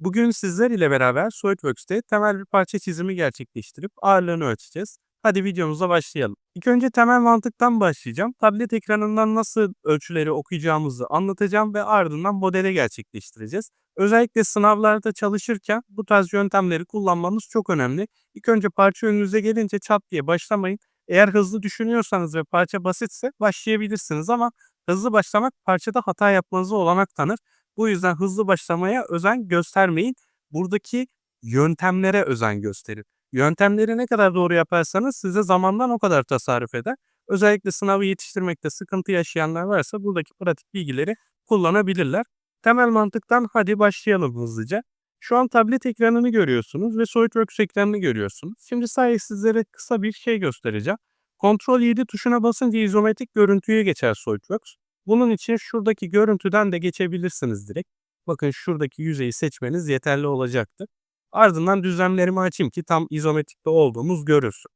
Bugün sizler ile beraber SolidWorks'te temel bir parça çizimi gerçekleştirip ağırlığını ölçeceğiz. Hadi videomuza başlayalım. İlk önce temel mantıktan başlayacağım. Tablet ekranından nasıl ölçüleri okuyacağımızı anlatacağım ve ardından modele gerçekleştireceğiz. Özellikle sınavlarda çalışırken bu tarz yöntemleri kullanmanız çok önemli. İlk önce parça önünüze gelince çat diye başlamayın. Eğer hızlı düşünüyorsanız ve parça basitse başlayabilirsiniz ama hızlı başlamak parçada hata yapmanıza olanak tanır. Bu yüzden hızlı başlamaya özen göstermeyin. Buradaki yöntemlere özen gösterin. Yöntemleri ne kadar doğru yaparsanız size zamandan o kadar tasarruf eder. Özellikle sınavı yetiştirmekte sıkıntı yaşayanlar varsa buradaki pratik bilgileri kullanabilirler. Temel mantıktan hadi başlayalım hızlıca. Şu an tablet ekranını görüyorsunuz ve SolidWorks ekranını görüyorsunuz. Şimdi sadece sizlere kısa bir şey göstereceğim. Ctrl 7 tuşuna basınca izometrik görüntüye geçer SolidWorks. Bunun için şuradaki görüntüden de geçebilirsiniz direkt. Bakın şuradaki yüzeyi seçmeniz yeterli olacaktır. Ardından düzlemlerimi açayım ki tam izometrikte olduğumuz görülsün.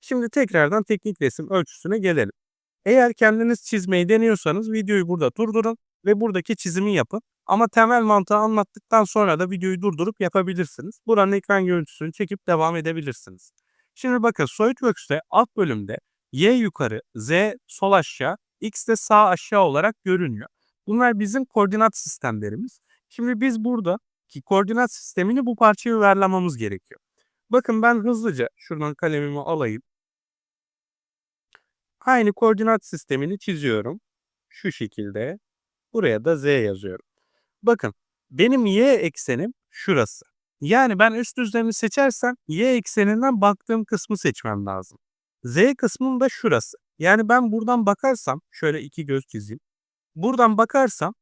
Şimdi tekrardan teknik resim ölçüsüne gelelim. Eğer kendiniz çizmeyi deniyorsanız videoyu burada durdurun ve buradaki çizimi yapın. Ama temel mantığı anlattıktan sonra da videoyu durdurup yapabilirsiniz. Buranın ekran görüntüsünü çekip devam edebilirsiniz. Şimdi bakın SolidWorks'te alt bölümde Y yukarı, Z sol aşağı, X de sağ aşağı olarak görünüyor. Bunlar bizim koordinat sistemlerimiz. Şimdi biz burada ki koordinat sistemini bu parçaya uyarlamamız gerekiyor. Bakın ben hızlıca şuradan kalemimi alayım. Aynı koordinat sistemini çiziyorum. Şu şekilde. Buraya da Z yazıyorum. Bakın benim Y eksenim şurası. Yani ben üst düzlemi seçersem Y ekseninden baktığım kısmı seçmem lazım. Z kısmım da şurası. Yani ben buradan bakarsam şöyle iki göz çizeyim. Buradan bakarsam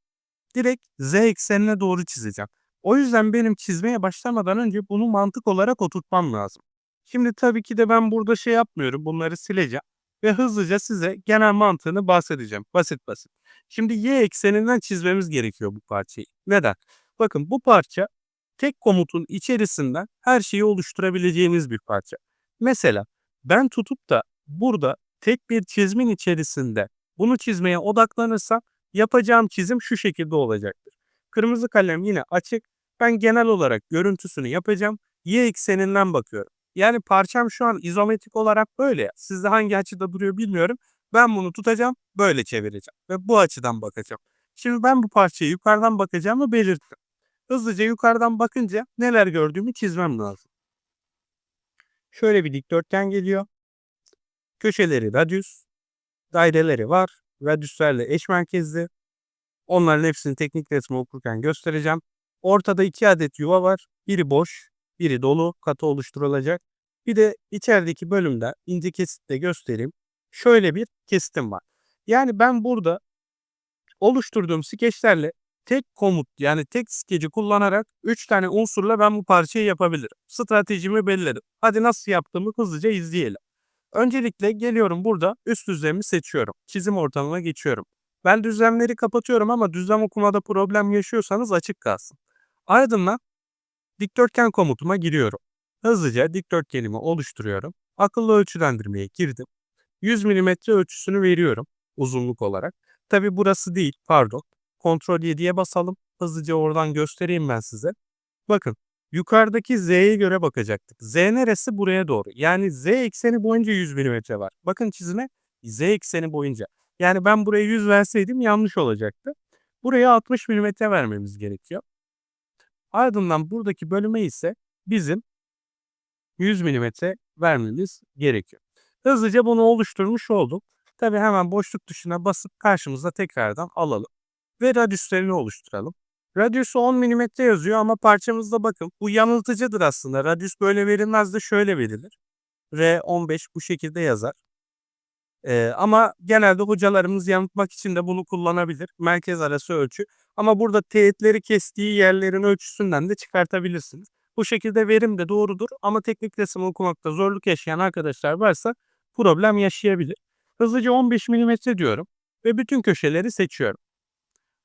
direkt Z eksenine doğru çizeceğim. O yüzden benim çizmeye başlamadan önce bunu mantık olarak oturtmam lazım. Şimdi tabii ki de ben burada şey yapmıyorum. Bunları sileceğim ve hızlıca size genel mantığını bahsedeceğim. Basit basit. Şimdi y ekseninden çizmemiz gerekiyor bu parçayı. Neden? Bakın bu parça tek komutun içerisinden her şeyi oluşturabileceğimiz bir parça. Mesela ben tutup da burada tek bir çizmin içerisinde bunu çizmeye odaklanırsam yapacağım çizim şu şekilde olacaktır. Kırmızı kalem yine açık. Ben genel olarak görüntüsünü yapacağım. Y ekseninden bakıyorum. Yani parçam şu an izometrik olarak böyle. Sizde hangi açıda duruyor bilmiyorum. Ben bunu tutacağım, böyle çevireceğim ve bu açıdan bakacağım. Şimdi ben bu parçayı yukarıdan bakacağımı belirttim. Hızlıca yukarıdan bakınca neler gördüğümü çizmem lazım. Şöyle bir dikdörtgen geliyor. Köşeleri radius, daireleri var. Radiuslerle eş merkezli. Onların hepsini teknik resmi okurken göstereceğim. Ortada iki adet yuva var. Biri boş, biri dolu katı oluşturulacak. Bir de içerideki bölümde ince kesitle göstereyim. Şöyle bir kesitim var. Yani ben burada oluşturduğum skeçlerle tek komut yani tek skeci kullanarak 3 tane unsurla ben bu parçayı yapabilirim. Stratejimi belirledim. Hadi nasıl yaptığımı hızlıca izleyelim. Öncelikle geliyorum burada üst düzlemi seçiyorum. Çizim ortamına geçiyorum. Ben düzlemleri kapatıyorum ama düzlem okumada problem yaşıyorsanız açık kalsın. Ardından dikdörtgen komutuma giriyorum. Hızlıca dikdörtgenimi oluşturuyorum. Akıllı ölçülendirmeye girdim. 100 mm ölçüsünü veriyorum uzunluk olarak. Tabi burası değil pardon. Ctrl 7'ye basalım. Hızlıca oradan göstereyim ben size. Bakın yukarıdaki Z'ye göre bakacaktık. Z neresi? Buraya doğru. Yani Z ekseni boyunca 100 mm var. Bakın çizime Z ekseni boyunca. Yani ben buraya 100 verseydim yanlış olacaktı. Buraya 60 mm vermemiz gerekiyor. Ardından buradaki bölüme ise bizim 100 mm vermemiz gerekiyor. Hızlıca bunu oluşturmuş olduk. Tabi hemen boşluk tuşuna basıp karşımıza tekrardan alalım. Ve radyüslerini oluşturalım. Radyüsü 10 mm yazıyor ama parçamızda bakın bu yanıltıcıdır aslında. Radyüs böyle verilmez de şöyle verilir. R15 bu şekilde yazar. Ee, ama genelde hocalarımız yanıltmak için de bunu kullanabilir. Merkez arası ölçü. Ama burada teğetleri kestiği yerlerin ölçüsünden de çıkartabilirsiniz. Bu şekilde verim de doğrudur ama teknik resim okumakta zorluk yaşayan arkadaşlar varsa problem yaşayabilir. Hızlıca 15 mm diyorum ve bütün köşeleri seçiyorum.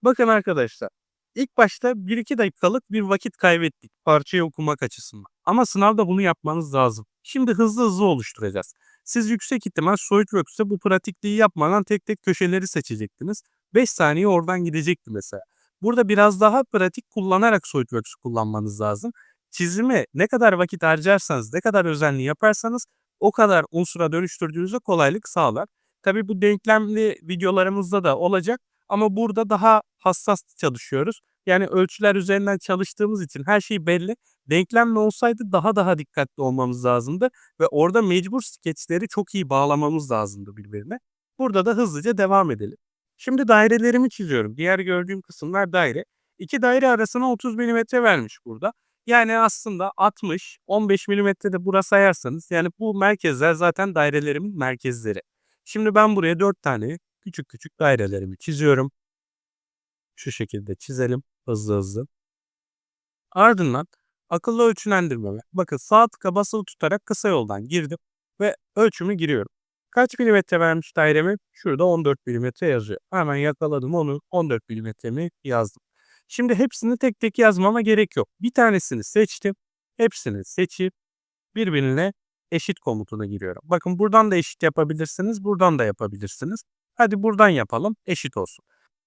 Bakın arkadaşlar ilk başta 1-2 dakikalık bir vakit kaybettik parçayı okumak açısından. Ama sınavda bunu yapmanız lazım. Şimdi hızlı hızlı oluşturacağız. Siz yüksek ihtimal SolidWorks'te bu pratikliği yapmadan tek tek köşeleri seçecektiniz. 5 saniye oradan gidecekti mesela. Burada biraz daha pratik kullanarak SolidWorks'u kullanmanız lazım. Çizime ne kadar vakit harcarsanız, ne kadar özenli yaparsanız o kadar unsura dönüştürdüğünüzde kolaylık sağlar. Tabii bu denklemli videolarımızda da olacak ama burada daha hassas çalışıyoruz. Yani ölçüler üzerinden çalıştığımız için her şey belli. Denklemle olsaydı daha daha dikkatli olmamız lazımdı ve orada mecbur skeçleri çok iyi bağlamamız lazımdı birbirine. Burada da hızlıca devam edelim. Şimdi dairelerimi çiziyorum. Diğer gördüğüm kısımlar daire. İki daire arasına 30 mm vermiş burada. Yani aslında 60, 15 mm de burası sayarsanız yani bu merkezler zaten dairelerimin merkezleri. Şimdi ben buraya 4 tane küçük küçük dairelerimi çiziyorum. Şu şekilde çizelim hızlı hızlı. Ardından akıllı ölçülendirmeme. Bakın sağ tıka basılı tutarak kısa yoldan girdim ve ölçümü giriyorum. Kaç milimetre vermiş dairemi? Şurada 14 milimetre yazıyor. Hemen yakaladım onu 14 milimetremi yazdım. Şimdi hepsini tek tek yazmama gerek yok. Bir tanesini seçtim. Hepsini seçip birbirine eşit komutuna giriyorum. Bakın buradan da eşit yapabilirsiniz. Buradan da yapabilirsiniz. Hadi buradan yapalım. Eşit olsun.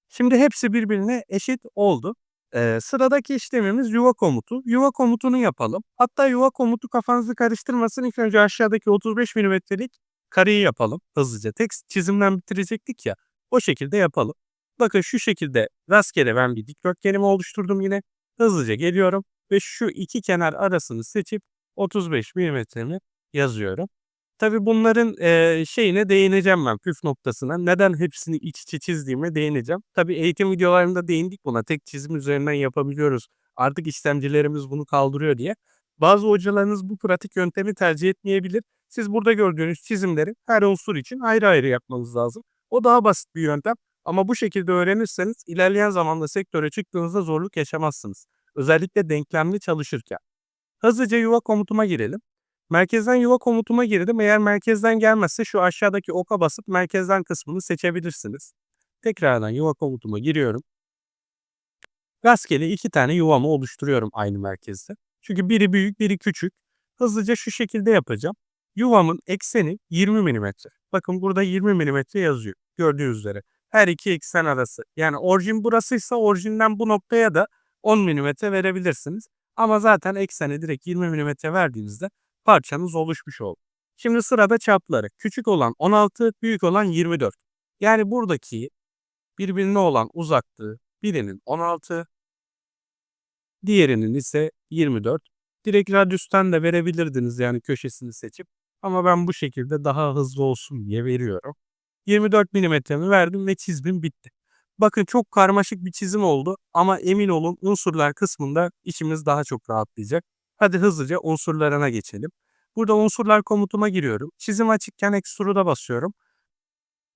Şimdi hepsi birbirine eşit oldu. Ee, sıradaki işlemimiz yuva komutu. Yuva komutunu yapalım. Hatta yuva komutu kafanızı karıştırmasın. İlk önce aşağıdaki 35 milimetrelik kareyi yapalım hızlıca. Tek çizimden bitirecektik ya. O şekilde yapalım. Bakın şu şekilde rastgele ben bir dikdörtgenimi oluşturdum yine. Hızlıca geliyorum ve şu iki kenar arasını seçip 35 milimetremi yazıyorum. Tabi bunların e, şeyine değineceğim ben püf noktasına. Neden hepsini iç içe çizdiğime değineceğim. Tabi eğitim videolarında değindik buna. Tek çizim üzerinden yapabiliyoruz. Artık işlemcilerimiz bunu kaldırıyor diye. Bazı hocalarınız bu pratik yöntemi tercih etmeyebilir. Siz burada gördüğünüz çizimleri her unsur için ayrı ayrı yapmanız lazım. O daha basit bir yöntem. Ama bu şekilde öğrenirseniz ilerleyen zamanda sektöre çıktığınızda zorluk yaşamazsınız. Özellikle denklemli çalışırken. Hızlıca yuva komutuma girelim. Merkezden yuva komutuma girdim. Eğer merkezden gelmezse şu aşağıdaki oka basıp merkezden kısmını seçebilirsiniz. Tekrardan yuva komutuma giriyorum. Rastgele iki tane yuvamı oluşturuyorum aynı merkezde. Çünkü biri büyük biri küçük. Hızlıca şu şekilde yapacağım. Yuvamın ekseni 20 mm. Bakın burada 20 mm yazıyor. Gördüğünüz üzere. Her iki eksen arası. Yani orijin burasıysa orijinden bu noktaya da 10 mm verebilirsiniz. Ama zaten ekseni direkt 20 mm verdiğinizde parçanız oluşmuş oldu. Şimdi sırada çapları. Küçük olan 16, büyük olan 24. Yani buradaki birbirine olan uzaklığı birinin 16, diğerinin ise 24. Direkt radyüsten de verebilirdiniz yani köşesini seçip. Ama ben bu şekilde daha hızlı olsun diye veriyorum. 24 milimetremi verdim ve çizimim bitti. Bakın çok karmaşık bir çizim oldu ama emin olun unsurlar kısmında içimiz daha çok rahatlayacak. Hadi hızlıca unsurlarına geçelim. Burada unsurlar komutuma giriyorum. Çizim açıkken Extrude'a basıyorum.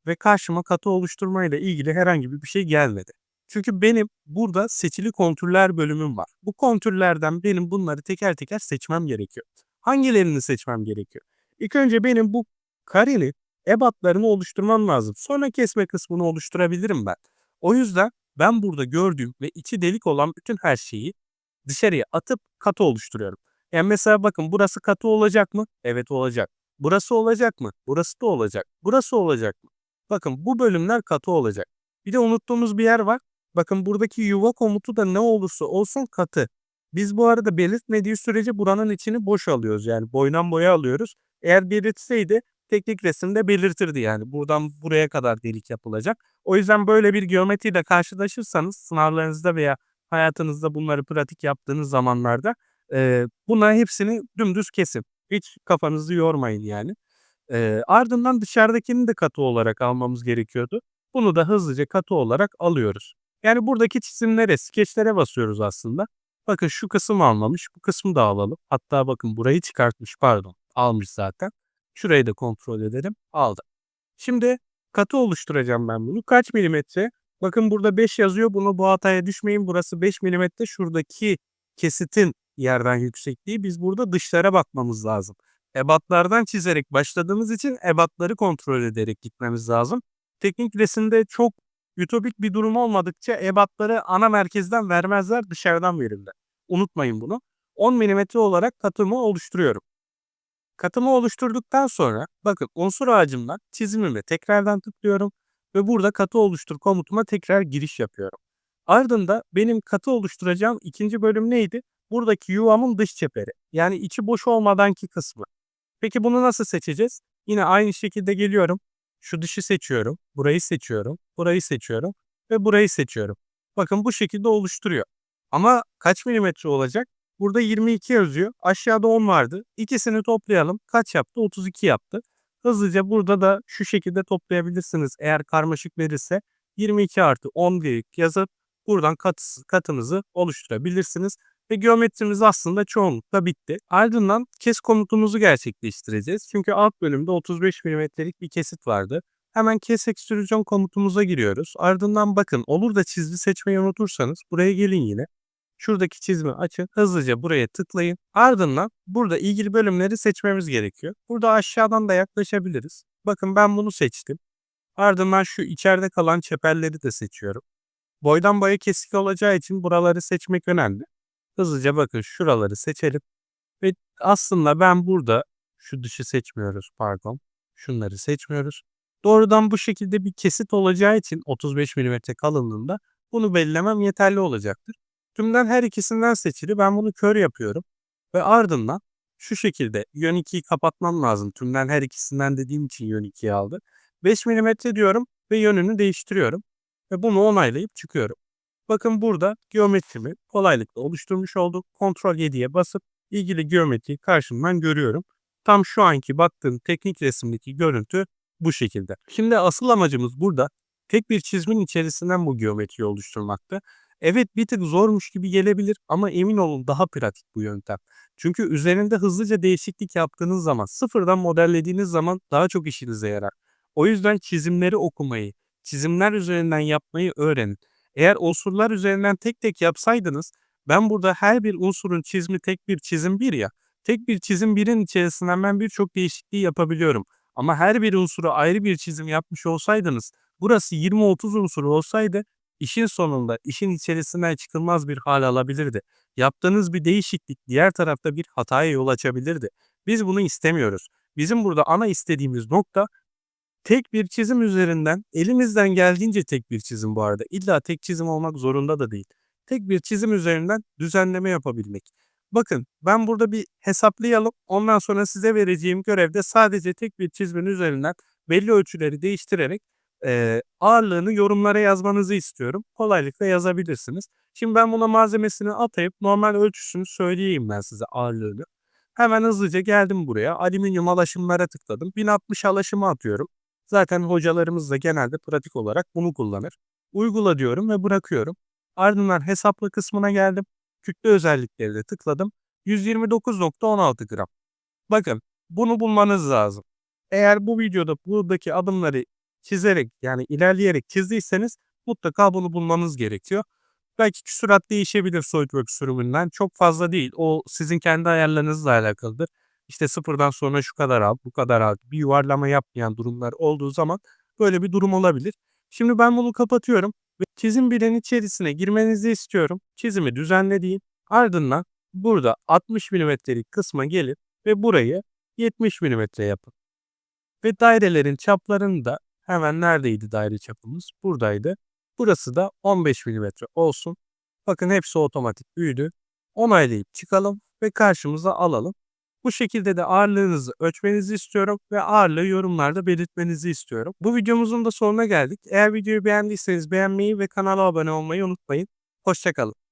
Ve karşıma katı oluşturma ile ilgili herhangi bir şey gelmedi. Çünkü benim burada seçili kontürler bölümüm var. Bu kontürlerden benim bunları teker teker seçmem gerekiyor. Hangilerini seçmem gerekiyor? İlk önce benim bu kareli ebatlarını oluşturmam lazım. Sonra kesme kısmını oluşturabilirim ben. O yüzden ben burada gördüğüm ve içi delik olan bütün her şeyi dışarıya atıp katı oluşturuyorum. Yani mesela bakın burası katı olacak mı? Evet olacak. Burası olacak mı? Burası da olacak. Burası olacak mı? Bakın bu bölümler katı olacak. Bir de unuttuğumuz bir yer var. Bakın buradaki yuva komutu da ne olursa olsun katı. Biz bu arada belirtmediği sürece buranın içini boş alıyoruz. Yani boydan boya alıyoruz. Eğer belirtseydi teknik resimde belirtirdi yani. Buradan buraya kadar delik yapılacak. O yüzden böyle bir geometriyle karşılaşırsanız sınavlarınızda veya hayatınızda bunları pratik yaptığınız zamanlarda e, bunların hepsini dümdüz kesin. Hiç kafanızı yormayın yani. E, ardından dışarıdakini de katı olarak almamız gerekiyordu. Bunu da hızlıca katı olarak alıyoruz. Yani buradaki çizimlere, skeçlere basıyoruz aslında. Bakın şu kısım almamış, bu kısmı da alalım. Hatta bakın burayı çıkartmış, pardon, almış zaten. Şurayı da kontrol edelim, aldı. Şimdi katı oluşturacağım ben bunu. Kaç milimetre? Bakın burada 5 yazıyor. Bunu bu hataya düşmeyin. Burası 5 milimetre. Şuradaki kesitin yerden yüksekliği. Biz burada dışlara bakmamız lazım. Ebatlardan çizerek başladığımız için ebatları kontrol ederek gitmemiz lazım. Teknik resimde çok ütopik bir durum olmadıkça ebatları ana merkezden vermezler dışarıdan verirler. Unutmayın bunu. 10 mm olarak katımı oluşturuyorum. Katımı oluşturduktan sonra bakın unsur ağacımdan çizimime tekrardan tıklıyorum ve burada katı oluştur komutuma tekrar giriş yapıyorum. Ardında benim katı oluşturacağım ikinci bölüm neydi? Buradaki yuvamın dış çeperi. Yani içi boş olmadanki kısmı. Peki bunu nasıl seçeceğiz? Yine aynı şekilde geliyorum. Şu dışı seçiyorum. Burayı seçiyorum. Burayı seçiyorum. Ve burayı seçiyorum. Bakın bu şekilde oluşturuyor. Ama kaç milimetre olacak? Burada 22 yazıyor. Aşağıda 10 vardı. İkisini toplayalım. Kaç yaptı? 32 yaptı. Hızlıca burada da şu şekilde toplayabilirsiniz. Eğer karmaşık verirse 22 artı 10 diye yazıp buradan katı, katınızı oluşturabilirsiniz. Ve geometrimiz aslında çoğunlukla bitti. Ardından kes komutumuzu gerçekleştireceğiz. Çünkü alt bölümde 35 milimetrelik bir kesit vardı. Hemen kes ekstrüzyon komutumuza giriyoruz. Ardından bakın olur da çizgi seçmeyi unutursanız buraya gelin yine. Şuradaki çizimi açın. Hızlıca buraya tıklayın. Ardından burada ilgili bölümleri seçmemiz gerekiyor. Burada aşağıdan da yaklaşabiliriz. Bakın ben bunu seçtim. Ardından şu içeride kalan çeperleri de seçiyorum. Boydan boya kesik olacağı için buraları seçmek önemli. Hızlıca bakın şuraları seçelim. Ve aslında ben burada şu dışı seçmiyoruz pardon. Şunları seçmiyoruz. Doğrudan bu şekilde bir kesit olacağı için 35 mm kalınlığında bunu belirlemem yeterli olacaktır. Tümden her ikisinden seçili ben bunu kör yapıyorum. Ve ardından şu şekilde yön 2'yi kapatmam lazım. Tümden her ikisinden dediğim için yön 2'yi aldı. 5 mm diyorum ve yönünü değiştiriyorum. Ve bunu onaylayıp çıkıyorum. Bakın burada geometrimi kolaylıkla oluşturmuş oldum. Ctrl 7'ye basıp ilgili geometriyi karşımdan görüyorum. Tam şu anki baktığım teknik resimdeki görüntü bu şekilde. Şimdi asıl amacımız burada tek bir çizmin içerisinden bu geometriyi oluşturmakta. Evet bir tık zormuş gibi gelebilir ama emin olun daha pratik bu yöntem. Çünkü üzerinde hızlıca değişiklik yaptığınız zaman, sıfırdan modellediğiniz zaman daha çok işinize yarar. O yüzden çizimleri okumayı, çizimler üzerinden yapmayı öğrenin. Eğer unsurlar üzerinden tek tek yapsaydınız, ben burada her bir unsurun çizimi tek bir çizim bir ya, tek bir çizim birin içerisinden ben birçok değişikliği yapabiliyorum. Ama her bir unsura ayrı bir çizim yapmış olsaydınız, burası 20-30 unsur olsaydı işin sonunda işin içerisinden çıkılmaz bir hal alabilirdi. Yaptığınız bir değişiklik diğer tarafta bir hataya yol açabilirdi. Biz bunu istemiyoruz. Bizim burada ana istediğimiz nokta tek bir çizim üzerinden elimizden geldiğince tek bir çizim bu arada. İlla tek çizim olmak zorunda da değil. Tek bir çizim üzerinden düzenleme yapabilmek. Bakın ben burada bir hesaplayalım. Ondan sonra size vereceğim görevde sadece tek bir çizmin üzerinden belli ölçüleri değiştirerek e, ağırlığını yorumlara yazmanızı istiyorum. Kolaylıkla yazabilirsiniz. Şimdi ben buna malzemesini atayıp normal ölçüsünü söyleyeyim ben size ağırlığını. Hemen hızlıca geldim buraya. Alüminyum alaşımlara tıkladım. 1060 alaşımı atıyorum. Zaten hocalarımız da genelde pratik olarak bunu kullanır. Uygula diyorum ve bırakıyorum. Ardından hesapla kısmına geldim. Kütle özellikleri de tıkladım. 129.16 gram. Bakın bunu bulmanız lazım. Eğer bu videoda buradaki adımları çizerek yani ilerleyerek çizdiyseniz mutlaka bunu bulmanız gerekiyor. Belki küsurat değişebilir SolidWorks sürümünden. Çok fazla değil. O sizin kendi ayarlarınızla alakalıdır. İşte sıfırdan sonra şu kadar al, bu kadar al. Bir yuvarlama yapmayan durumlar olduğu zaman böyle bir durum olabilir. Şimdi ben bunu kapatıyorum ve çizim bilen içerisine girmenizi istiyorum. Çizimi düzenlediğim ardından burada 60 milimetrelik kısma gelip ve burayı 70 milimetre yapın. Ve dairelerin çaplarını da hemen neredeydi daire çapımız? Buradaydı. Burası da 15 milimetre olsun. Bakın hepsi otomatik büyüdü. Onaylayıp çıkalım ve karşımıza alalım. Bu şekilde de ağırlığınızı ölçmenizi istiyorum ve ağırlığı yorumlarda belirtmenizi istiyorum. Bu videomuzun da sonuna geldik. Eğer videoyu beğendiyseniz beğenmeyi ve kanala abone olmayı unutmayın. Hoşçakalın.